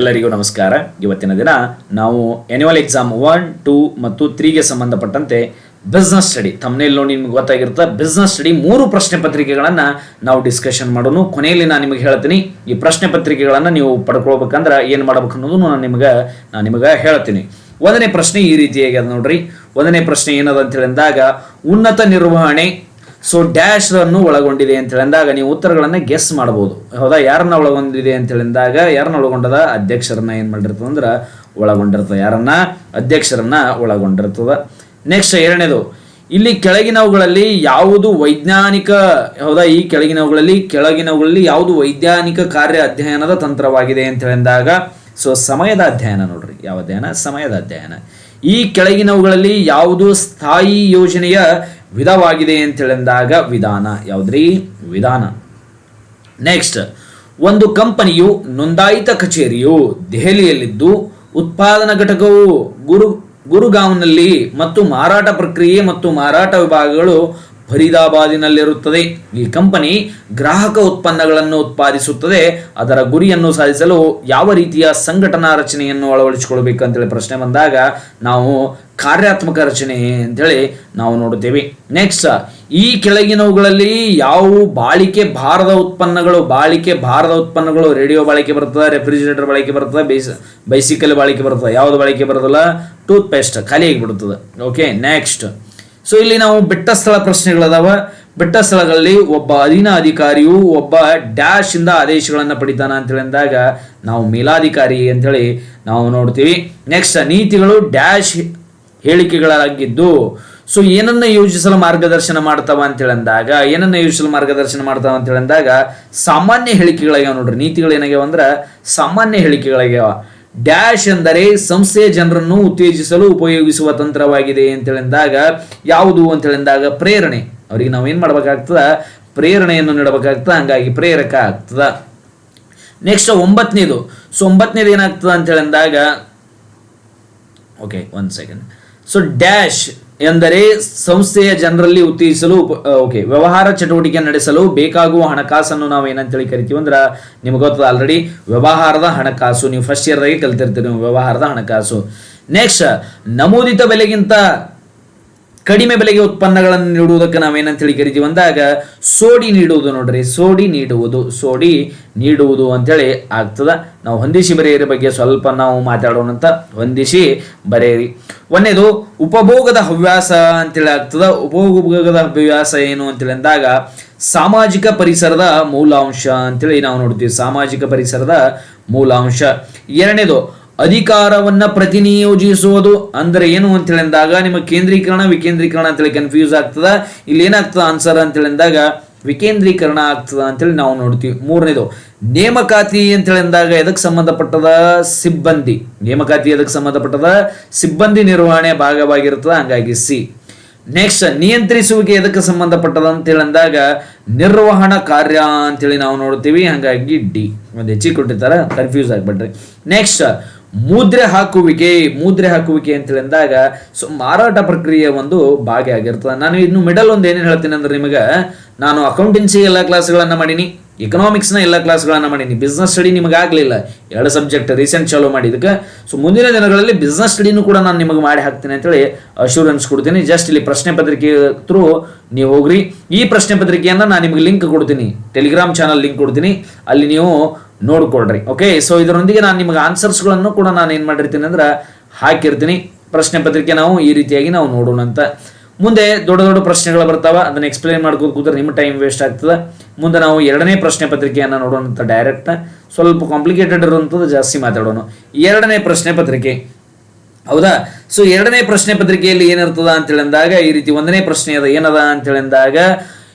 ಎಲ್ಲರಿಗೂ ನಮಸ್ಕಾರ. ಇವತ್ತಿನ ದಿನ ನಾವು ಆನ್ಯುವಲ್ ಎಕ್ಸಾಮ್ ಒನ್ ಟೂ ಮತ್ತು ತ್ರೀಗೆ ಸಂಬಂಧಪಟ್ಟಂತೆ ಬಿಸ್ನೆಸ್ ಸ್ಟಡಿ ತಮ್ಮನೇಲಿ ನೋಡಿ ನಿಮ್ಗೆ ಗೊತ್ತಾಗಿರುತ್ತೆ. ಬಿಸ್ನೆಸ್ ಸ್ಟಡಿ ಮೂರು ಪ್ರಶ್ನೆ ಪತ್ರಿಕೆಗಳನ್ನು ನಾವು ಡಿಸ್ಕಷನ್ ಮಾಡೋಣ ಕೊನೆಯಲ್ಲಿ ನಾನು ನಿಮಗೆ ಹೇಳ್ತೀನಿ, ಈ ಪ್ರಶ್ನೆ ಪತ್ರಿಕೆಗಳನ್ನು ನೀವು ಪಡ್ಕೊಳ್ಬೇಕಂದ್ರೆ ಏನು ಮಾಡ್ಬೇಕು ಅನ್ನೋದು ನಾನು ನಿಮಗೆ ನಾನು ನಿಮಗೆ ಹೇಳ್ತೀನಿ. ಒಂದನೇ ಪ್ರಶ್ನೆ ಈ ರೀತಿಯಾಗಿ ನೋಡ್ರಿ. ಒಂದನೇ ಪ್ರಶ್ನೆ ಏನದ ಅಂತ ಹೇಳಿದಾಗ, ಉನ್ನತ ನಿರ್ವಹಣೆ ಸೊ ಡ್ಯಾಶ್ ಅನ್ನು ಒಳಗೊಂಡಿದೆ ಅಂತ ಹೇಳಿದಾಗ ನೀವು ಉತ್ತರಗಳನ್ನ ಗೆಸ್ ಮಾಡಬಹುದು. ಹೌದಾ? ಯಾರನ್ನ ಒಳಗೊಂಡಿದೆ ಅಂತ ಹೇಳಿದಾಗ ಯಾರನ್ನ ಒಳಗೊಂಡದ? ಅಧ್ಯಕ್ಷರನ್ನ ಏನ್ ಮಾಡಿರ್ತದ ಅಂದ್ರ ಒಳಗೊಂಡಿರ್ತದ. ಯಾರನ್ನ? ಅಧ್ಯಕ್ಷರನ್ನ ಒಳಗೊಂಡಿರ್ತದ. ನೆಕ್ಸ್ಟ್ ಎರಡನೇದು, ಇಲ್ಲಿ ಕೆಳಗಿನವುಗಳಲ್ಲಿ ಯಾವುದು ವೈಜ್ಞಾನಿಕ, ಹೌದಾ? ಈ ಕೆಳಗಿನವುಗಳಲ್ಲಿ ಕೆಳಗಿನವುಗಳಲ್ಲಿ ಯಾವುದು ವೈಜ್ಞಾನಿಕ ಕಾರ್ಯ ಅಧ್ಯಯನದ ತಂತ್ರವಾಗಿದೆ ಅಂತ ಹೇಳಿದಾಗ ಸೊ ಸಮಯದ ಅಧ್ಯಯನ ನೋಡ್ರಿ. ಯಾವ ಅಧ್ಯಯನ? ಸಮಯದ ಅಧ್ಯಯನ. ಈ ಕೆಳಗಿನವುಗಳಲ್ಲಿ ಯಾವುದು ಸ್ಥಾಯಿ ಯೋಜನೆಯ ವಿಧವಾಗಿದೆ ಅಂತ ಹೇಳಿದಾಗ ವಿಧಾನ ಯಾವುದ್ರಿ? ವಿಧಾನ. ನೆಕ್ಸ್ಟ್ ಒಂದು ಕಂಪನಿಯು ನೋಂದಾಯಿತ ಕಚೇರಿಯು ದೆಹಲಿಯಲ್ಲಿದ್ದು ಉತ್ಪಾದನಾ ಘಟಕವು ಗುರು ಗುರುಗಾಂವ್ನಲ್ಲಿ ಮತ್ತು ಮಾರಾಟ ಪ್ರಕ್ರಿಯೆ ಮತ್ತು ಮಾರಾಟ ವಿಭಾಗಗಳು ಫರೀದಾಬಾದಿನಲ್ಲಿರುತ್ತದೆ. ಈ ಕಂಪನಿ ಗ್ರಾಹಕ ಉತ್ಪನ್ನಗಳನ್ನು ಉತ್ಪಾದಿಸುತ್ತದೆ. ಅದರ ಗುರಿಯನ್ನು ಸಾಧಿಸಲು ಯಾವ ರೀತಿಯ ಸಂಘಟನಾ ರಚನೆಯನ್ನು ಅಳವಡಿಸಿಕೊಳ್ಬೇಕು ಅಂತೇಳಿ ಪ್ರಶ್ನೆ ಬಂದಾಗ ನಾವು ಕಾರ್ಯಾತ್ಮಕ ರಚನೆ ಅಂತೇಳಿ ನಾವು ನೋಡುತ್ತೇವೆ. ನೆಕ್ಸ್ಟ್ ಈ ಕೆಳಗಿನವುಗಳಲ್ಲಿ ಯಾವ ಬಾಳಿಕೆ ಭಾರದ ಉತ್ಪನ್ನಗಳು, ಬಾಳಿಕೆ ಭಾರದ ಉತ್ಪನ್ನಗಳು, ರೇಡಿಯೋ ಬಾಳಿಕೆ ಬರ್ತದೆ, ರೆಫ್ರಿಜರೇಟರ್ ಬಾಳಿಕೆ ಬರ್ತದೆ, ಬೈಸ್, ಬೈಸಿಕಲ್ ಬಾಳಿಕೆ ಬರ್ತದೆ, ಯಾವುದು ಬಾಳಿಕೆ ಬರೋದಿಲ್ಲ ಟೂತ್ ಪೇಸ್ಟ್ ಖಾಲಿ ಆಗಿಬಿಡುತ್ತದೆ ಓಕೆ ನೆಕ್ಸ್ಟ್ ಸೊ ಇಲ್ಲಿ ನಾವು ಬೆಟ್ಟ ಸ್ಥಳ ಪ್ರಶ್ನೆಗಳದಾವ ಬೆಟ್ಟ ಸ್ಥಳಗಳಲ್ಲಿ ಒಬ್ಬ ಅಧೀನ ಅಧಿಕಾರಿಯು ಒಬ್ಬ ಡ್ಯಾಶ್ ಇಂದ ಆದೇಶಗಳನ್ನು ಪಡಿತಾನ ಅಂತ ಅಂದಾಗ ನಾವು ಮೇಲಾಧಿಕಾರಿ ಅಂತೇಳಿ ನಾವು ನೋಡ್ತೀವಿ. ನೆಕ್ಸ್ಟ್ ನೀತಿಗಳು ಡ್ಯಾಶ್ ಹೇಳಿಕೆಗಳಾಗಿದ್ದು ಸೊ ಏನನ್ನ ಯೋಜಿಸಲು ಮಾರ್ಗದರ್ಶನ ಮಾಡ್ತಾವ ಅಂತ ಅಂದಾಗ ಏನನ್ನ ಯೋಜಿಸಲು ಮಾರ್ಗದರ್ಶನ ಮಾಡ್ತಾವ ಅಂತ ಅಂದಾಗ ಸಾಮಾನ್ಯ ಹೇಳಿಕೆಗಳಾಗ್ಯಾವ ನೋಡ್ರಿ. ನೀತಿಗಳು ಏನಾಗ್ಯಾವ ಅಂದ್ರೆ ಸಾಮಾನ್ಯ ಹೇಳಿಕೆಗಳಾಗ್ಯಾವ. ಡ್ಯಾಶ್ ಎಂದರೆ ಸಂಸ್ಥೆಯ ಜನರನ್ನು ಉತ್ತೇಜಿಸಲು ಉಪಯೋಗಿಸುವ ತಂತ್ರವಾಗಿದೆ ಅಂತ ಹೇಳಿದಾಗ ಯಾವುದು ಅಂತ ಹೇಳಿದಾಗ ಪ್ರೇರಣೆ. ಅವರಿಗೆ ನಾವು ಏನು ಮಾಡ್ಬೇಕಾಗ್ತದ? ಪ್ರೇರಣೆಯನ್ನು ನೀಡಬೇಕಾಗ್ತದ, ಹಂಗಾಗಿ ಪ್ರೇರಕ ಆಗ್ತದ. ನೆಕ್ಸ್ಟ್ ಒಂಬತ್ತನೇದು. ಸೊ ಒಂಬತ್ತನೇದು ಏನಾಗ್ತದ ಅಂತ ಹೇಳಿದಾಗ okay one second so dash ಎಂದರೆ ಸಂಸ್ಥೆಯ ಜನರಲ್ಲಿ ಉತ್ತೇಜಿಸಲು ಓಕೆ ವ್ಯವಹಾರ ಚಟುವಟಿಕೆ ನಡೆಸಲು ಬೇಕಾಗುವ ಹಣಕಾಸನ್ನು ನಾವು ಏನಂತೇಳಿ ಕರಿತೀವಿ ಅಂದ್ರೆ ನಿಮ್ಗೆ ಗೊತ್ತದ ಆಲ್ರೆಡಿ ವ್ಯವಹಾರದ ಹಣಕಾಸು, ನೀವು ಫಸ್ಟ್ ಇಯರ್ದಾಗೆ ಕಲ್ತಿರ್ತೀರಿ ನೀವು ವ್ಯವಹಾರದ ಹಣಕಾಸು. ನೆಕ್ಸ್ಟ್ ನಮೂದಿತ ಬೆಲೆಗಿಂತ ಕಡಿಮೆ ಬೆಲೆಗೆ ಉತ್ಪನ್ನಗಳನ್ನು ನೀಡುವುದಕ್ಕೆ ನಾವೇನಂತೇಳಿ ಕರಿತೀವಿ ಅಂದಾಗ, ಸೋಡಿ ನೀಡುವುದು ನೋಡ್ರಿ, ಸೋಡಿ ನೀಡುವುದು ಸೋಡಿ ನೀಡುವುದು ಅಂತೇಳಿ ಆಗ್ತದ. ನಾವು ಹೊಂದಿಸಿ ಬರೆಯರಿ ಬಗ್ಗೆ ಸ್ವಲ್ಪ ನಾವು ಮಾತಾಡೋಣ ಅಂತ ಹೊಂದಿಸಿ ಬರೆಯಿರಿ. ಒಂದೇದು, ಉಪಭೋಗದ ಹವ್ಯಾಸ ಅಂತೇಳಿ ಆಗ್ತದ. ಉಪಭೋಗದ ಹವ್ಯಾಸ ಏನು ಅಂತೇಳಿ ಅಂದಾಗ, ಸಾಮಾಜಿಕ ಪರಿಸರದ ಮೂಲಾಂಶ ಅಂತೇಳಿ ನಾವು ನೋಡ್ತೀವಿ. ಸಾಮಾಜಿಕ ಪರಿಸರದ ಮೂಲಾಂಶ. ಎರಡನೇದು ಅಧಿಕಾರವನ್ನ ಪ್ರತಿನಿಯೋಜಿಸುವುದು. ಅಂದ್ರೆ ಏನು ಅಂತ ಹೇಳಿದಾಗ ನಿಮಗೆ ಕೇಂದ್ರೀಕರಣ, ವಿಕೇಂದ್ರೀಕರಣ ಅಂತೇಳಿ ಕನ್ಫ್ಯೂಸ್ ಆಗ್ತದ. ಇಲ್ಲಿ ಏನಾಗ್ತದ ಆನ್ಸರ್ ಅಂತ ಹೇಳಿದಾಗ ವಿಕೇಂದ್ರೀಕರಣ ಆಗ್ತದ ಅಂತೇಳಿ ನಾವು ನೋಡ್ತೀವಿ. ಮೂರನೇದು, ನೇಮಕಾತಿ ಅಂತ ಹೇಳಿದಾಗ ಎದಕ್ಕೆ ಸಂಬಂಧಪಟ್ಟದ? ಸಿಬ್ಬಂದಿ. ನೇಮಕಾತಿ ಎದಕ್ಕೆ ಸಂಬಂಧಪಟ್ಟದ? ಸಿಬ್ಬಂದಿ ನಿರ್ವಹಣೆ ಭಾಗವಾಗಿರ್ತದ. ಹಂಗಾಗಿ ಸಿ. ನೆಕ್ಸ್ಟ್ ನಿಯಂತ್ರಿಸುವಿಕೆ ಎದಕ್ಕೆ ಸಂಬಂಧಪಟ್ಟದ ಅಂತ ಹೇಳಿದಾಗ ನಿರ್ವಹಣಾ ಕಾರ್ಯ ಅಂತೇಳಿ ನಾವು ನೋಡ್ತೀವಿ. ಹಾಗಾಗಿ ಡಿ. ಒಂದು ಹೆಚ್ಚಿಗೆ ಕೊಟ್ಟಿರ್ತಾರೆ ಕನ್ಫ್ಯೂಸ್ ಆಗ್ಬಿಟ್ರಿ. ನೆಕ್ಸ್ಟ್ ಮುದ್ರೆ ಹಾಕುವಿಕೆ ಮುದ್ರೆ ಹಾಕುವಿಕೆ ಅಂತ ಹೇಳಿದಾಗ ಸೊ ಮಾರಾಟ ಪ್ರಕ್ರಿಯೆ ಒಂದು ಭಾಗ ಆಗಿರ್ತದೆ ನಾನು ಇನ್ನು ಮಿಡಲ್ ಒಂದು ಏನೇನು ಹೇಳ್ತೀನಿ ಅಂದ್ರೆ ನಿಮಗೆ ನಾನು ಅಕೌಂಟೆನ್ಸಿ ಎಲ್ಲ ಕ್ಲಾಸ್ಗಳನ್ನು ಮಾಡೀನಿ ಎಕನಾಮಿಕ್ಸ್ನ ಎಲ್ಲ ಕ್ಲಾಸ್ಗಳನ್ನು ಮಾಡೀನಿ ಬಿಸ್ನೆಸ್ ಸ್ಟಡಿ ನಿಮಗೆ ಆಗಲಿಲ್ಲ. ಎರಡು ಸಬ್ಜೆಕ್ಟ್ ರೀಸೆಂಟ್ ಚಾಲೂ ಮಾಡಿದಕ್ಕೆ ಸೊ ಮುಂದಿನ ದಿನಗಳಲ್ಲಿ ಬಿಸ್ನೆಸ್ ಸ್ಟಡಿನೂ ಕೂಡ ನಾನು ನಿಮಗೆ ಮಾಡಿ ಹಾಕ್ತೀನಿ ಅಂತೇಳಿ ಅಶೂರೆನ್ಸ್ ಕೊಡ್ತೀನಿ. ಜಸ್ಟ್ ಇಲ್ಲಿ ಪ್ರಶ್ನೆ ಪತ್ರಿಕೆ ಥ್ರೂ ನೀವು ಹೋಗ್ರಿ. ಈ ಪ್ರಶ್ನೆ ಪತ್ರಿಕೆಯನ್ನು ನಾನು ನಿಮಗೆ ಲಿಂಕ್ ಕೊಡ್ತೀನಿ. ಟೆಲಿಗ್ರಾಮ್ ಚಾನಲ್ ಲಿಂಕ್ ಕೊಡ್ತೀನಿ. ಅಲ್ಲಿ ನೀವು ನೋಡ್ಕೊಳ್ರಿ ಓಕೆ ಸೊ ಇದರೊಂದಿಗೆ ನಾನು ನಿಮಗೆ ಆನ್ಸರ್ಸ್ಗಳನ್ನು ಕೂಡ ನಾನು ಏನು ಮಾಡಿರ್ತೀನಿ ಅಂದ್ರೆ ಹಾಕಿರ್ತೀನಿ. ಪ್ರಶ್ನೆ ಪತ್ರಿಕೆ ನಾವು ಈ ರೀತಿಯಾಗಿ ನಾವು ನೋಡೋಣ ಅಂತ. ಮುಂದೆ ದೊಡ್ಡ ದೊಡ್ಡ ಪ್ರಶ್ನೆಗಳು ಬರ್ತಾವ, ಅದನ್ನ ಎಕ್ಸ್ಪ್ಲೈನ್ ಮಾಡ್ಕೋದು ಕೂತ್ರೆ ನಿಮ್ಮ ಟೈಮ್ ವೇಸ್ಟ್ ಆಗ್ತದೆ. ಮುಂದೆ ನಾವು ಎರಡನೇ ಪ್ರಶ್ನೆ ಪತ್ರಿಕೆಯನ್ನು ನೋಡೋಣ ಡೈರೆಕ್ಟ್ ಸ್ವಲ್ಪ ಕಾಂಪ್ಲಿಕೇಟೆಡ್ ಇರುವಂಥದ್ದು ಜಾಸ್ತಿ ಮಾತಾಡೋಣ. ಎರಡನೇ ಪ್ರಶ್ನೆ ಪತ್ರಿಕೆ. ಹೌದಾ? ಸೊ ಎರಡನೇ ಪ್ರಶ್ನೆ ಪತ್ರಿಕೆಯಲ್ಲಿ ಏನಿರ್ತದ ಅಂತ ಹೇಳಿದಾಗ ಈ ರೀತಿ ಒಂದನೇ ಪ್ರಶ್ನೆ ಅದ, ಏನದ ಅಂತ ಹೇಳಿದಾಗ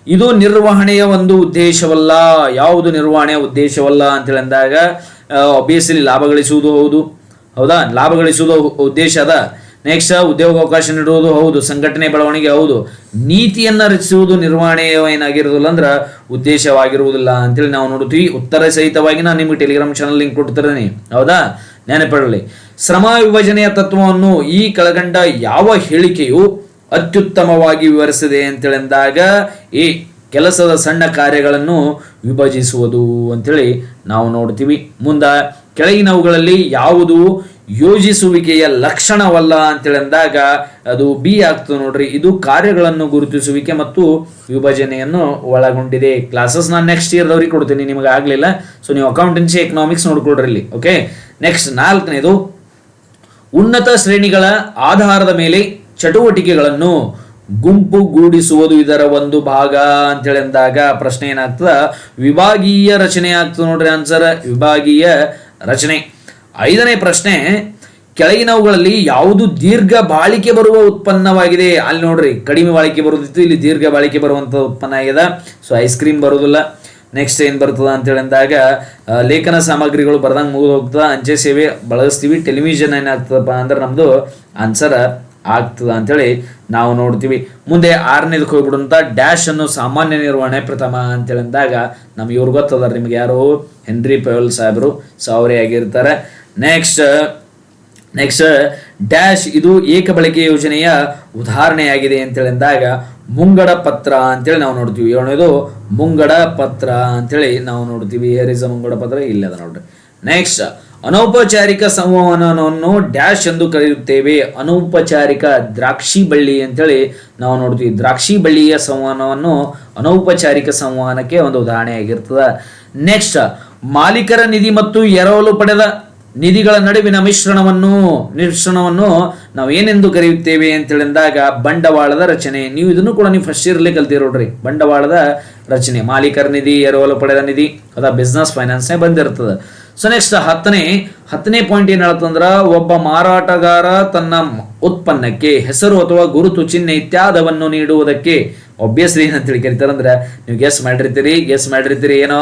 ಇದು ನಿರ್ವಹಣೆಯ ಒಂದು ಉದ್ದೇಶವಲ್ಲ. ಯಾವುದು ನಿರ್ವಹಣೆಯ ಉದ್ದೇಶವಲ್ಲ ಅಂತ ಹೇಳಿದಾಗ ಆಬ್ವಿಯಸ್ಲಿ ಲಾಭ ಗಳಿಸುವುದು ಹೌದು. ಹೌದಾ? ಲಾಭ ಗಳಿಸುವುದು ಉದ್ದೇಶ ಅದ. ನೆಕ್ಸ್ಟ್ ಉದ್ಯೋಗಾವಕಾಶ ನೀಡುವುದು ಹೌದು. ಸಂಘಟನೆ ಬೆಳವಣಿಗೆ ಹೌದು. ನೀತಿಯನ್ನ ರಚಿಸುವುದು ನಿರ್ವಹಣೆಯ ಏನಾಗಿರೋದಿಲ್ಲ ಅಂದ್ರೆ ಉದ್ದೇಶವಾಗಿರುವುದಿಲ್ಲ ಅಂತೇಳಿ ನಾವು ನೋಡುತ್ತೀವಿ. ಉತ್ತರ ಸಹಿತವಾಗಿ ನಾನು ನಿಮಗೆ ಟೆಲಿಗ್ರಾಮ್ ಚಾನಲ್ ಲಿಂಕ್ ಕೊಡ್ತಿರನಿ ಹೌದಾ? ನೆನಪಿಡಲಿ ಶ್ರಮ ವಿಭಜನೆಯ ತತ್ವವನ್ನು ಈ ಕೆಳಗಂಡ ಯಾವ ಹೇಳಿಕೆಯು ಅತ್ಯುತ್ತಮವಾಗಿ ವಿವರಿಸಿದೆ ಅಂತೇಳಿದಾಗ, ಈ ಕೆಲಸದ ಸಣ್ಣ ಕಾರ್ಯಗಳನ್ನು ವಿಭಜಿಸುವುದು ಅಂತೇಳಿ ನಾವು ನೋಡ್ತೀವಿ. ಮುಂದ ಕೆಳಗಿನವುಗಳಲ್ಲಿ ಯಾವುದು ಯೋಜಿಸುವಿಕೆಯ ಲಕ್ಷಣವಲ್ಲ ಅಂತೇಳಿ ಅಂದಾಗ ಅದು ಬಿ ಆಗ್ತದೆ ನೋಡ್ರಿ. ಇದು ಕಾರ್ಯಗಳನ್ನು ಗುರುತಿಸುವಿಕೆ ಮತ್ತು ವಿಭಜನೆಯನ್ನು ಒಳಗೊಂಡಿದೆ. ಕ್ಲಾಸಸ್ ನಾನು ನೆಕ್ಸ್ಟ್ ಇಯರ್ದವ್ರಿಗೆ ಕೊಡ್ತೀನಿ, ನಿಮಗೆ ಆಗಲಿಲ್ಲ. ಸೊ ನೀವು ಅಕೌಂಟೆನ್ಸಿ ಎಕನಾಮಿಕ್ಸ್ ನೋಡ್ಕೊಡ್ರಿ ಇಲ್ಲಿ ಓಕೆ ನೆಕ್ಸ್ಟ್ ನಾಲ್ಕನೇದು, ಉನ್ನತ ಶ್ರೇಣಿಗಳ ಆಧಾರದ ಮೇಲೆ ಚಟುವಟಿಕೆಗಳನ್ನು ಗುಂಪುಗೂಡಿಸುವುದು ಇದರ ಒಂದು ಭಾಗ ಅಂತೇಳಿ ಅಂದಾಗ ಪ್ರಶ್ನೆ ಏನಾಗ್ತದ? ವಿಭಾಗೀಯ ರಚನೆ ಆಗ್ತದೆ ನೋಡ್ರಿ ಆನ್ಸರ್ ವಿಭಾಗೀಯ ರಚನೆ. ಐದನೇ ಪ್ರಶ್ನೆ, ಕೆಳಗಿನವುಗಳಲ್ಲಿ ಯಾವುದು ದೀರ್ಘ ಬಾಳಿಕೆ ಬರುವ ಉತ್ಪನ್ನವಾಗಿದೆ? ಅಲ್ಲಿ ನೋಡ್ರಿ, ಕಡಿಮೆ ಬಾಳಿಕೆ ಬರೋದಿತ್ತು ಇಲ್ಲಿ ದೀರ್ಘ ಬಾಳಿಕೆ ಬರುವಂತ ಉತ್ಪನ್ನ ಆಗಿದೆ. ಸೊ ಐಸ್ ಕ್ರೀಮ್ ಬರೋದಿಲ್ಲ. ನೆಕ್ಸ್ಟ್ ಏನು ಬರ್ತದ ಅಂತೇಳಿ ಅಂದಾಗ ಲೇಖನ ಸಾಮಗ್ರಿಗಳು ಬರ್ದಂಗೆ ಮುಗಿದು ಅಂಚೆ ಸೇವೆ ಬಳಸ್ತೀವಿ ಟೆಲಿವಿಷನ್ ಏನಾಗ್ತದಪ್ಪ ಅಂದ್ರೆ ನಮ್ಮದು ಆನ್ಸರ್ ಆಗ್ತದ ಅಂತೇಳಿ ನಾವು ನೋಡ್ತೀವಿ. ಮುಂದೆ ಆರನೇದಕ್ಕೆ ಹೋಗ್ಬಿಡುವಂತ ಡ್ಯಾಶ್ ಅನ್ನು ಸಾಮಾನ್ಯ ನಿರ್ವಹಣೆ ಪ್ರಥಮ ಅಂತೇಳಿ ಅಂದಾಗ ನಮ್ಗೆ ಇವ್ರು ಗೊತ್ತದಾರ ನಿಮ್ಗೆ ಯಾರು? ಹೆನ್ರಿ ಪೆವಲ್ ಸಾಹೇಬರು. ಸೊ ಆಗಿರ್ತಾರೆ. ನೆಕ್ಸ್ಟ್ ನೆಕ್ಸ್ಟ್ ಡ್ಯಾಶ್ ಇದು ಏಕ ಬಳಕೆ ಯೋಜನೆಯ ಉದಾಹರಣೆಯಾಗಿದೆ ಅಂತೇಳಿ ಅಂದಾಗ ಮುಂಗಡ ಪತ್ರ ಅಂತೇಳಿ ನಾವು ನೋಡ್ತೀವಿ. ಏಳನೇದು ಮುಂಗಡ ಪತ್ರ ಅಂತೇಳಿ ನಾವು ನೋಡ್ತೀವಿ. ಏರ್ ಇಸ್ ಮುಂಗಡ ಪತ್ರ ಇಲ್ಲದ ನೋಡ್ರಿ. ನೆಕ್ಸ್ಟ್ ಅನೌಪಚಾರಿಕ ಸಂವಹನವನ್ನು ಡ್ಯಾಶ್ ಎಂದು ಕರೆಯುತ್ತೇವೆ. ಅನೌಪಚಾರಿಕ ದ್ರಾಕ್ಷಿ ಬಳ್ಳಿ ಅಂತೇಳಿ ನಾವು ನೋಡ್ತೀವಿ. ದ್ರಾಕ್ಷಿ ಬಳ್ಳಿಯ ಸಂವಹನವನ್ನು ಅನೌಪಚಾರಿಕ ಸಂವಹನಕ್ಕೆ ಒಂದು ಉದಾಹರಣೆಯಾಗಿರ್ತದೆ ನೆಕ್ಸ್ಟ್ ಮಾಲೀಕರ ನಿಧಿ ಮತ್ತು ಎರವಲು ಪಡೆದ ನಿಧಿಗಳ ನಡುವಿನ ಮಿಶ್ರಣವನ್ನು ಮಿಶ್ರಣವನ್ನು ನಾವು ಏನೆಂದು ಕರೆಯುತ್ತೇವೆ ಅಂತೇಳಿದಾಗ ಬಂಡವಾಳದ ರಚನೆ. ನೀವು ಇದನ್ನು ಕೂಡ ನೀವು ಫಸ್ಟ್ ಇಯರ್ಲಿ ಕಲ್ತಿರೋಡ್ರಿ ಬಂಡವಾಳದ ರಚನೆ. ಮಾಲೀಕರ ನಿಧಿ, ಎರವಲು ಪಡೆದ ನಿಧಿ, ಅದ ಬಿಸ್ನೆಸ್ ಫೈನಾನ್ಸ್ನೇ ಬಂದಿರ್ತದೆ. ಸೊ ನೆಕ್ಸ್ಟ್ ಹತ್ತನೇ ಹತ್ತನೇ ಪಾಯಿಂಟ್ ಏನು ಹೇಳ್ತಂದ್ರೆ ಒಬ್ಬ ಮಾರಾಟಗಾರ ತನ್ನ ಉತ್ಪನ್ನಕ್ಕೆ ಹೆಸರು ಅಥವಾ ಗುರುತು ಚಿಹ್ನೆ ಇತ್ಯಾದವನ್ನು ನೀಡುವುದಕ್ಕೆ ಒಬ್ವಿಯಸ್ಲಿ ಏನಂತೇಳಿ ಕರಿತಾರೆ ಅಂದ್ರೆ, ನೀವು ಗೆಸ್ ಮಾಡಿರ್ತೀರಿ ಗೆಸ್ ಮಾಡಿರ್ತೀರಿ ಏನೋ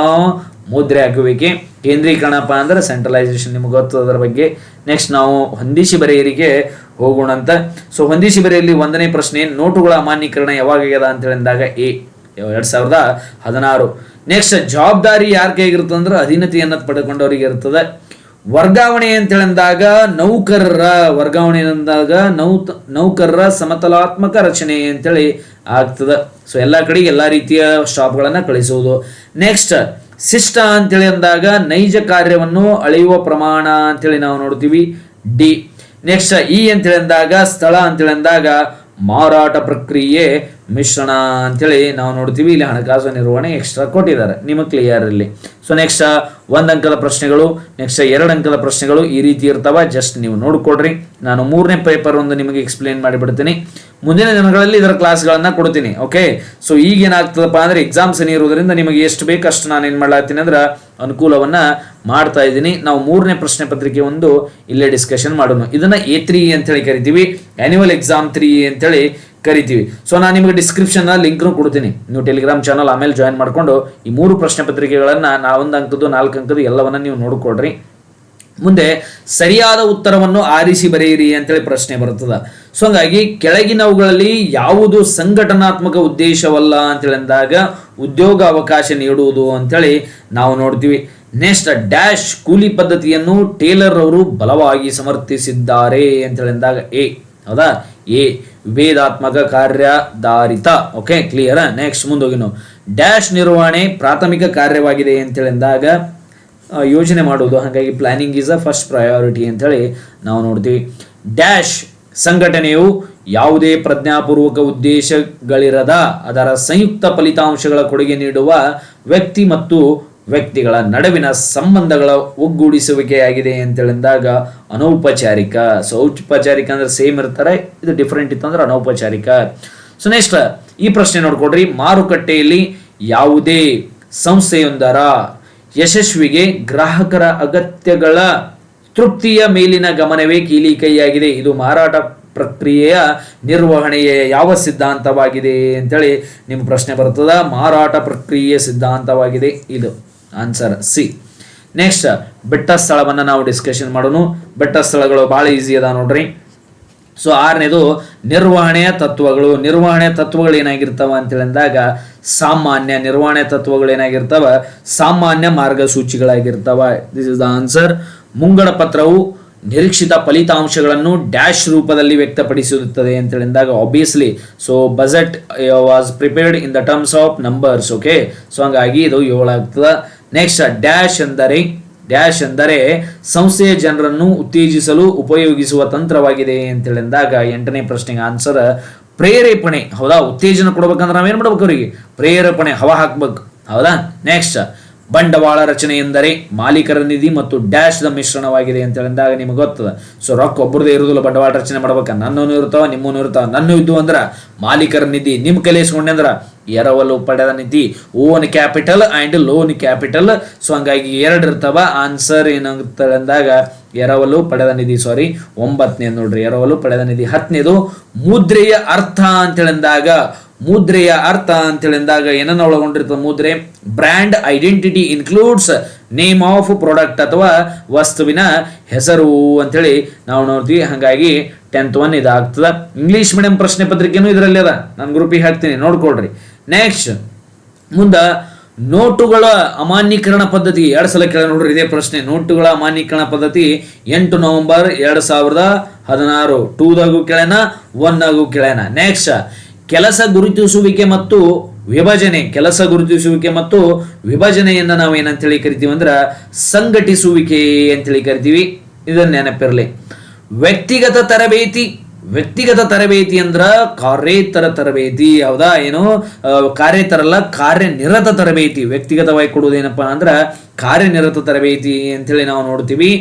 ಮುದ್ರೆ ಹಾಕುವಿಕೆ, ಕೇಂದ್ರೀಕರಣಪ್ಪ ಅಂದ್ರೆ ಸೆಂಟ್ರಲೈಸೇಷನ್ ನಿಮ್ಗೆ ಗೊತ್ತು ಅದರ ಬಗ್ಗೆ. ನೆಕ್ಸ್ಟ್ ನಾವು ಹೊಂದಿಸಿ ಬರೆಯರಿಗೆ ಹೋಗೋಣ ಅಂತ. ಸೊ ಹೊಂದಿಸಿ ಬರೆಯಲ್ಲಿ ಒಂದನೇ ಪ್ರಶ್ನೆ, ನೋಟುಗಳ ಅಮಾನ್ಯೀಕರಣ ಯಾವಾಗ ಆಗ್ಯದ ಅಂತ ಹೇಳಿದಾಗ, ಎ, ಎರಡ್ ಸಾವಿರದ ಹದಿನಾರು. ನೆಕ್ಸ್ಟ್ ಜವಾಬ್ದಾರಿ ಯಾರ ಕೈಗಿರುತ್ತೆ ಅಂದ್ರೆ ಅಧೀನತೆಯನ್ನು ಪಡೆದುಕೊಂಡವರಿಗೆ ಇರ್ತದೆ. ವರ್ಗಾವಣೆ ಅಂತ ಹೇಳಿದಾಗ ನೌಕರರ ವರ್ಗಾವಣೆ ಅಂದಾಗ ನೌ ನೌಕರರ ಸಮತಲಾತ್ಮಕ ರಚನೆ ಅಂತೇಳಿ ಆಗ್ತದೆ. ಸೊ ಎಲ್ಲ ಕಡೆಗೆ ಎಲ್ಲ ರೀತಿಯ ಸ್ಟಾಪ್ಗಳನ್ನು ಕಳಿಸುವುದು ನೆಕ್ಸ್ಟ್ ಶಿಷ್ಟ ಅಂತೇಳಿ ಅಂದಾಗ ನೈಜ ಕಾರ್ಯವನ್ನು ಅಳೆಯುವ ಪ್ರಮಾಣ ಅಂತೇಳಿ ನಾವು ನೋಡ್ತೀವಿ. ಡಿ ನೆಕ್ಸ್ಟ್ ಇ ಅಂತೇಳಿ ಅಂದಾಗ ಸ್ಥಳ ಅಂತೇಳಿ ಅಂದಾಗ ಮಾರಾಟ ಪ್ರಕ್ರಿಯೆ ಮಿಶ್ರಣ ಅಂತೇಳಿ ನಾವು ನೋಡ್ತೀವಿ. ಇಲ್ಲಿ ಹಣಕಾಸು ನಿರ್ವಹಣೆ ಎಕ್ಸ್ಟ್ರಾ ಕೊಟ್ಟಿದ್ದಾರೆ. ನಿಮಗೆ ಕ್ಲಿಯರ್ ಇಲ್ಲಿ ಸೊ ನೆಕ್ಸ್ಟ್ ಒಂದು ಅಂಕದ ಪ್ರಶ್ನೆಗಳು ನೆಕ್ಸ್ಟ್ ಎರಡು ಅಂಕದ ಪ್ರಶ್ನೆಗಳು ಈ ರೀತಿ ಇರ್ತವೆ. ಜಸ್ಟ್ ನೀವು ನೋಡಿಕೊಡ್ರಿ. ನಾನು ಮೂರನೇ ಪೇಪರ್ ಒಂದು ನಿಮಗೆ ಎಕ್ಸ್ಪ್ಲೇನ್ ಮಾಡಿಬಿಡ್ತೀನಿ. ಮುಂದಿನ ದಿನಗಳಲ್ಲಿ ಇದರ ಕ್ಲಾಸ್ಗಳನ್ನು ಕೊಡ್ತೀನಿ ಓಕೆ ಸೊ ಈಗೇನಾಗ್ತದಪ್ಪ ಅಂದರೆ ಎಕ್ಸಾಮ್ಸ್ ಇರೋದ್ರಿಂದ ನಿಮಗೆ ಎಷ್ಟು ಬೇಕು ಅಷ್ಟು ನಾನು ಏನು ಮಾಡ್ಲಾತೀನಿ ಅಂದ್ರೆ ಅನುಕೂಲವನ್ನು ಮಾಡ್ತಾ ಇದ್ದೀನಿ. ನಾವು ಮೂರನೇ ಪ್ರಶ್ನೆ ಪತ್ರಿಕೆ ಒಂದು ಇಲ್ಲೇ ಡಿಸ್ಕಷನ್ ಮಾಡೋಣ. ಇದನ್ನು ಎ ತ್ರೀ ಅಂತೇಳಿ ಕರಿತೀವಿ. ಆ್ಯನ್ಯುವಲ್ ಎಕ್ಸಾಮ್ ತ್ರೀ ಅಂತೇಳಿ ಕರಿತೀವಿ. ಸೊ ನಾನು ನಿಮಗೆ ಡಿಸ್ಕ್ರಿಪ್ಷನ್ ಲಿಂಕ್ನು ಕೊಡ್ತೀನಿ. ನೀವು ಟೆಲಿಗ್ರಾಮ್ ಚಾನಲ್ ಆಮೇಲೆ ಜಾಯಿನ್ ಮಾಡಿಕೊಂಡು ಈ ಮೂರು ಪ್ರಶ್ನೆ ಪತ್ರಿಕೆಗಳನ್ನ ನಾ ಒಂದು ಅಂಕದ್ದು, ನಾಲ್ಕು ಅಂಕದ್ದು ಎಲ್ಲವನ್ನ ನೀವು ನೋಡ್ಕೊಡ್ರಿ. ಮುಂದೆ ಸರಿಯಾದ ಉತ್ತರವನ್ನು ಆರಿಸಿ ಬರೆಯಿರಿ ಅಂತೇಳಿ ಪ್ರಶ್ನೆ ಬರ್ತದೆ ಸೊ ಹಂಗಾಗಿ ಕೆಳಗಿನವುಗಳಲ್ಲಿ ಯಾವುದು ಸಂಘಟನಾತ್ಮಕ ಉದ್ದೇಶವಲ್ಲ ಅಂತೇಳಿ ಅಂದಾಗ ಉದ್ಯೋಗ ಅವಕಾಶ ನೀಡುವುದು ಅಂತೇಳಿ ನಾವು ನೋಡ್ತೀವಿ. ನೆಕ್ಸ್ಟ್ ಡ್ಯಾಶ್ ಕೂಲಿ ಪದ್ಧತಿಯನ್ನು ಟೇಲರ್ ಅವರು ಬಲವಾಗಿ ಸಮರ್ಥಿಸಿದ್ದಾರೆ ಅಂತೇಳಿ ಅಂದಾಗ ಎ. ಹೌದಾ? ಎ. ವಿಭೇದಾತ್ಮಕ ಕಾರ್ಯಧಾರಿತ. ಓಕೆ ಕ್ಲಿಯರ್ ನೆಕ್ಸ್ಟ್ ಮುಂದೋಗಿ ನಾವು. ಡ್ಯಾಶ್ ನಿರ್ವಹಣೆ ಪ್ರಾಥಮಿಕ ಕಾರ್ಯವಾಗಿದೆ ಅಂತೇಳಿ ಅಂದಾಗ ಯೋಜನೆ ಮಾಡುವುದು ಹಾಗಾಗಿ planning is a first priority ಅಂತೇಳಿ ನಾವು ನೋಡ್ತೀವಿ. ಡ್ಯಾಶ್ ಸಂಘಟನೆಯು ಯಾವುದೇ ಪ್ರಜ್ಞಾಪೂರ್ವಕ ಉದ್ದೇಶಗಳಿರದ, ಅದರ ಸಂಯುಕ್ತ ಫಲಿತಾಂಶಗಳ ಕೊಡುಗೆ ನೀಡುವ ವ್ಯಕ್ತಿ ಮತ್ತು ವ್ಯಕ್ತಿಗಳ ನಡುವಿನ ಸಂಬಂಧಗಳ ಒಗ್ಗೂಡಿಸುವಿಕೆಯಾಗಿದೆ ಅಂತೇಳಿದಾಗ ಅನೌಪಚಾರಿಕ. ಸೊ ಔಪಚಾರಿಕ ಅಂದ್ರೆ ಸೇಮ್ ಇರ್ತಾರೆ, ಇದು ಡಿಫ್ರೆಂಟ್ ಇತ್ತು ಅಂದ್ರೆ ಅನೌಪಚಾರಿಕ. ಸೊ ನೆಕ್ಸ್ಟ್ ಈ ಪ್ರಶ್ನೆ ನೋಡ್ಕೊಡ್ರಿ. ಮಾರುಕಟ್ಟೆಯಲ್ಲಿ ಯಾವುದೇ ಸಂಸ್ಥೆಯೊಂದರ ಯಶಸ್ವಿಗೆ ಗ್ರಾಹಕರ ಅಗತ್ಯಗಳ ತೃಪ್ತಿಯ ಮೇಲಿನ ಗಮನವೇ ಕೀಲಿ ಕೈಯಾಗಿದೆ ಇದು ಮಾರಾಟ ಪ್ರಕ್ರಿಯೆಯ ನಿರ್ವಹಣೆಯ ಯಾವ ಸಿದ್ಧಾಂತವಾಗಿದೆ ಅಂತೇಳಿ ನಿಮ್ಮ ಪ್ರಶ್ನೆ ಬರ್ತದ. ಮಾರಾಟ ಪ್ರಕ್ರಿಯೆಯ ಸಿದ್ಧಾಂತವಾಗಿದೆ ಇದು. ಆನ್ಸರ್ ಸಿ ನೆಕ್ಸ್ಟ್ ಬೆಟ್ಟ ಸ್ಥಳವನ್ನು ನಾವು ಡಿಸ್ಕಷನ್ ಮಾಡೋಣ ಬೆಟ್ಟ ಸ್ಥಳಗಳು ಭಾಳ ಈಸಿ ಅದ ನೋಡ್ರಿ. ಸೊ ಆರನೇದು ನಿರ್ವಹಣೆಯ ತತ್ವಗಳು. ನಿರ್ವಹಣೆ ತತ್ವಗಳು ಏನಾಗಿರ್ತಾವ ಅಂತೇಳಿದಾಗ, ಸಾಮಾನ್ಯ ನಿರ್ವಹಣೆ ತತ್ವಗಳು ಏನಾಗಿರ್ತಾವ? ಸಾಮಾನ್ಯ ಮಾರ್ಗಸೂಚಿಗಳಾಗಿರ್ತಾವ. ದಿಸ್ ಇಸ್ ದ ಆನ್ಸರ್ ಮುಂಗಡ ಪತ್ರವು ನಿರೀಕ್ಷಿತ ಫಲಿತಾಂಶಗಳನ್ನು ಡ್ಯಾಶ್ ರೂಪದಲ್ಲಿ ವ್ಯಕ್ತಪಡಿಸುತ್ತದೆ ಅಂತೇಳಿದಾಗ obviously so budget was prepared in the terms of numbers okay so ಹಂಗಾಗಿ ಇದು ಏಳಾಗ್ತದ. ನೆಕ್ಸ್ಟ್ ಡ್ಯಾಶ್ ಎಂದರೆ ಡ್ಯಾಶ್ ಎಂದರೆ ಸಂಸ್ಥೆಯ ಜನರನ್ನು ಉತ್ತೇಜಿಸಲು ಉಪಯೋಗಿಸುವ ತಂತ್ರವಾಗಿದೆ ಅಂತೇಳಿದಾಗ ಎಂಟನೇ ಪ್ರಶ್ನೆಗೆ ಆನ್ಸರ್ ಪ್ರೇರೇಪಣೆ. ಹೌದಾ? ಉತ್ತೇಜನ ಕೊಡ್ಬೇಕಂದ್ರೆ ನಾವೇನು ಮಾಡ್ಬೇಕು ಅವರಿಗೆ? ಪ್ರೇರೇಪಣೆ, ಹವಾ ಹಾಕ್ಬೇಕು. ಹೌದಾ? ನೆಕ್ಸ್ಟ್ ಬಂಡವಾಳ ರಚನೆ ಎಂದರೆ ಮಾಲೀಕರ ನಿಧಿ ಮತ್ತು ಡ್ಯಾಶ್ ದ ಮಿಶ್ರಣವಾಗಿದೆ ಅಂತ ಹೇಳಿದಾಗ ನಿಮಗೆ ಗೊತ್ತದ. ಸೊ ರೊಕ್ಕ ಒಬ್ಬರದೇ ಇರುವುದಿಲ್ಲ, ಬಂಡವಾಳ ರಚನೆ ಮಾಡ್ಬೇಕ. ನನ್ನೂ ಇರ್ತಾವ ನಿಮ್ಮೂ ಇರ್ತಾವ. ನನ್ನ ಇದ್ದು ಅಂದ್ರ ಮಾಲೀಕರ ನಿಧಿ. ನಿಮ್ ಕಲಿಸ್ಕೊಂಡೆ ಅಂದ್ರ ಎರವಲು ಪಡೆದ ನಿಧಿ. Own capital and loan capital. So ಹಂಗಾಗಿ ಎರಡು ಇರ್ತಾವ. ಆನ್ಸರ್ ಏನಂತ ಅಂದಾಗ ಎರವಲು ಪಡೆದ ನಿಧಿ ಸಾರಿ ಒಂಬತ್ತನೇ ನೋಡ್ರಿ, ಎರವಲು ಪಡೆದ ನಿಧಿ. ಹತ್ತನೇದು, ಮುದ್ರೆಯ ಅರ್ಥ ಅಂತೇಳಿದಾಗ, ಮುದ್ರೆಯ ಅರ್ಥ ಅಂತೇಳಿದಾಗ ಏನನ್ನ ಒಳಗೊಂಡಿರ್ತದೆ ಮುದ್ರೆ? Brand identity includes name of product ಅಥವಾ ವಸ್ತುವಿನ ಹೆಸರು ಅಂತೇಳಿ ನಾವು ನೋಡ್ತೀವಿ. ಹಾಗಾಗಿ ಟೆಂತ್ ಒನ್ ಇದಾಗ್ತದ. ಇಂಗ್ಲಿಷ್ ಮೀಡಿಯಂ ಪ್ರಶ್ನೆ ಪತ್ರಿಕೆನೂ ಇದರಲ್ಲಿ ಅದ. ನಾನು ಗ್ರೂಪಿಗೆ ಹಾಕ್ತೀನಿ ನೋಡ್ಕೊಳ್ರಿ. ನೆಕ್ಸ್ಟ್ ಮುಂದ ನೋಟುಗಳ ಅಮಾನ್ಯೀಕರಣ ಪದ್ಧತಿ. ಎರಡು ಸಲ ಕೇಳ ನೋಡ್ರಿ, ಇದೇ ಪ್ರಶ್ನೆ. ನೋಟುಗಳ ಅಮಾನ್ಯೀಕರಣ ಪದ್ಧತಿ ಎಂಟು ನವೆಂಬರ್ ಎರಡು ಸಾವಿರದ ಹದಿನಾರು. ಟೂದಾಗೂ ಕೇಳೋಣ ಒನ್ ಆಗು ಕೇಳ್ಯಾನ ನೆಕ್ಸ್ಟ್ ಕೆಲಸ ಗುರುತಿಸುವಿಕೆ ಮತ್ತು ವಿಭಜನೆ. ಕೆಲಸ ಗುರುತಿಸುವಿಕೆ ಮತ್ತು ವಿಭಜನೆಯನ್ನ ನಾವು ಏನಂತೇಳಿ ಕರಿತೀವಿ ಅಂದ್ರೆ ಸಂಘಟಿಸುವಿಕೆ ಅಂತೇಳಿ ಕರಿತೀವಿ. ಇದನ್ನ ನೆನಪಿರಲಿ. ವ್ಯಕ್ತಿಗತ ತರಬೇತಿ ವ್ಯಕ್ತಿಗತ ತರಬೇತಿ ಅಂದ್ರ ಕಾರ್ಯೇತರ ತರಬೇತಿ ಹೌದಾ ಏನು ಕಾರ್ಯೇತರಲ್ಲ ಕಾರ್ಯನಿರತ ತರಬೇತಿ. ವ್ಯಕ್ತಿಗತವಾಗಿ ಕೊಡುವುದೇನಪ್ಪ ಅಂದ್ರ ಕಾರ್ಯನಿರತ ತರಬೇತಿ ಅಂತೇಳಿ ನಾವು ನೋಡ್ತೀವಿ.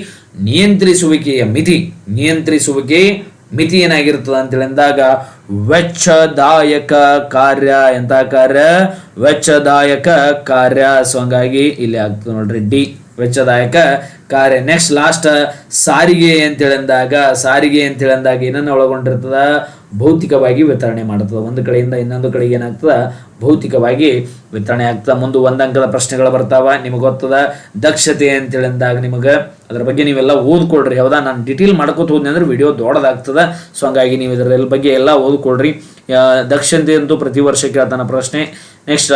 ನಿಯಂತ್ರಿಸುವಿಕೆಯ ಮಿತಿ, ನಿಯಂತ್ರಿಸುವಿಕೆ ಮಿತಿ ಏನಾಗಿರ್ತದ ಅಂತೇಳಿ ಅಂದಾಗ ವೆಚ್ಚದಾಯಕ ಕಾರ್ಯ ಎಂತ ಕಾರ್ಯ ವೆಚ್ಚದಾಯಕ ಕಾರ್ಯ. ಸೊ ಹಂಗಾಗಿ ಇಲ್ಲಿ ಆಗ್ತದೆ ನೋಡ್ರಿ ಡಿ. ವೆಚ್ಚದಾಯಕ ಕಾರ್ಯ. ನೆಕ್ಸ್ಟ್ ಲಾಸ್ಟ್ ಸಾರಿಗೆ ಅಂತೇಳಿ ಅಂದಾಗ ಸಾರಿಗೆ ಅಂತೇಳಿ ಅಂದಾಗ ಏನನ್ನ ಒಳಗೊಂಡಿರ್ತದ? ಭೌತಿಕವಾಗಿ ವಿತರಣೆ ಮಾಡುತ್ತದೆ. ಒಂದು ಕಡೆಯಿಂದ ಇನ್ನೊಂದು ಕಡೆಗೆ ಏನಾಗ್ತದೆ? ಭೌತಿಕವಾಗಿ ವಿತರಣೆ ಆಗ್ತದೆ. ಮುಂದೆ ಒಂದಂಕದ ಪ್ರಶ್ನೆಗಳು ಬರ್ತಾವ, ನಿಮಗೆ ಗೊತ್ತದ? ದಕ್ಷತೆ ಅಂತೇಳಿ ಅಂದಾಗ ನಿಮಗೆ ಅದ್ರ ಬಗ್ಗೆ ನೀವೆಲ್ಲ ಓದ್ಕೊಳ್ರಿ. ಹೌದಾ? ನಾನು ಡಿಟೇಲ್ ಮಾಡ್ಕೊತ ಹೋದ್ನಿ ಅಂದ್ರೆ ವಿಡಿಯೋ ದೊಡ್ಡದಾಗ್ತದ. ಸೊ ಹಂಗಾಗಿ ನೀವು ಇದರ ಬಗ್ಗೆ ಎಲ್ಲ ಓದ್ಕೊಳ್ರಿ. ದಕ್ಷತೆ ಅಂತೂ ಪ್ರತಿ ವರ್ಷ ಕೇಳ್ತಾನೆ ಪ್ರಶ್ನೆ. ನೆಕ್ಸ್ಟ್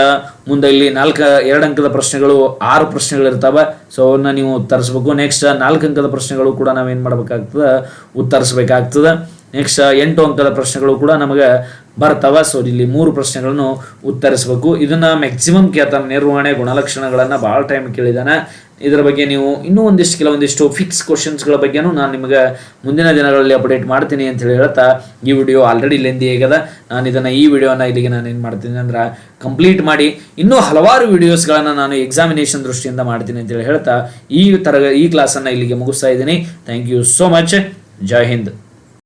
ಮುಂದೆ ಇಲ್ಲಿ ನಾಲ್ಕು, ಎರಡು ಅಂಕದ ಪ್ರಶ್ನೆಗಳು, ಆರು ಪ್ರಶ್ನೆಗಳು ಇರ್ತಾವ. ಸೊ ಅವನ್ನ ನೀವು ಉತ್ತರಿಸ್ಬೇಕು. ನೆಕ್ಸ್ಟ್ ನಾಲ್ಕು ಅಂಕದ ಪ್ರಶ್ನೆಗಳು ಕೂಡ ನಾವೇನು ಮಾಡ್ಬೇಕಾಗ್ತದ? ಉತ್ತರಿಸ್ಬೇಕಾಗ್ತದ. ನೆಕ್ಸ್ಟ್ ಎಂಟು ಅಂಕದ ಪ್ರಶ್ನೆಗಳು ಕೂಡ ನಮಗೆ ಬರ್ತವ. ಸೊ ಇಲ್ಲಿ ಮೂರು ಪ್ರಶ್ನೆಗಳನ್ನು ಉತ್ತರಿಸಬೇಕು. ಇದನ್ನ ಮ್ಯಾಕ್ಸಿಮಮ್ ಕೇಳ್ತಾನೆ ನಿರ್ವಹಣೆ ಗುಣಲಕ್ಷಣಗಳನ್ನು ಭಾಳ ಟೈಮ್ ಕೇಳಿದಾನೆ. ಇದರ ಬಗ್ಗೆ ನೀವು ಇನ್ನೂ ಒಂದಿಷ್ಟು, ಕೆಲವೊಂದಿಷ್ಟು ಫಿಕ್ಸ್ ಕ್ವಶನ್ಸ್ಗಳ ಬಗ್ಗೆನೂ ನಾನು ನಿಮಗೆ ಮುಂದಿನ ದಿನಗಳಲ್ಲಿ ಅಪ್ಡೇಟ್ ಮಾಡ್ತೀನಿ ಅಂತ ಹೇಳಿ ಹೇಳ್ತಾ, ಈ ವಿಡಿಯೋ ಆಲ್ರೆಡಿ ಲೆಂದಿ ಆಗ್ಯದ. ನಾನು ಇದನ್ನು ಈ ವಿಡಿಯೋನ ಇಲ್ಲಿಗೆ ನಾನು ಏನು ಮಾಡ್ತೀನಿ ಅಂದ್ರೆ ಕಂಪ್ಲೀಟ್ ಮಾಡಿ. ಇನ್ನೂ ಹಲವಾರು ವಿಡಿಯೋಸ್ಗಳನ್ನು ನಾನು ಎಕ್ಸಾಮಿನೇಷನ್ ದೃಷ್ಟಿಯಿಂದ ಮಾಡ್ತೀನಿ ಅಂತೇಳಿ ಹೇಳ್ತಾ, ಈ ತರ ಈ ಕ್ಲಾಸನ್ನು ಇಲ್ಲಿಗೆ ಮುಗಿಸ್ತಾ ಇದ್ದೀನಿ. Thank you so much Jai Hind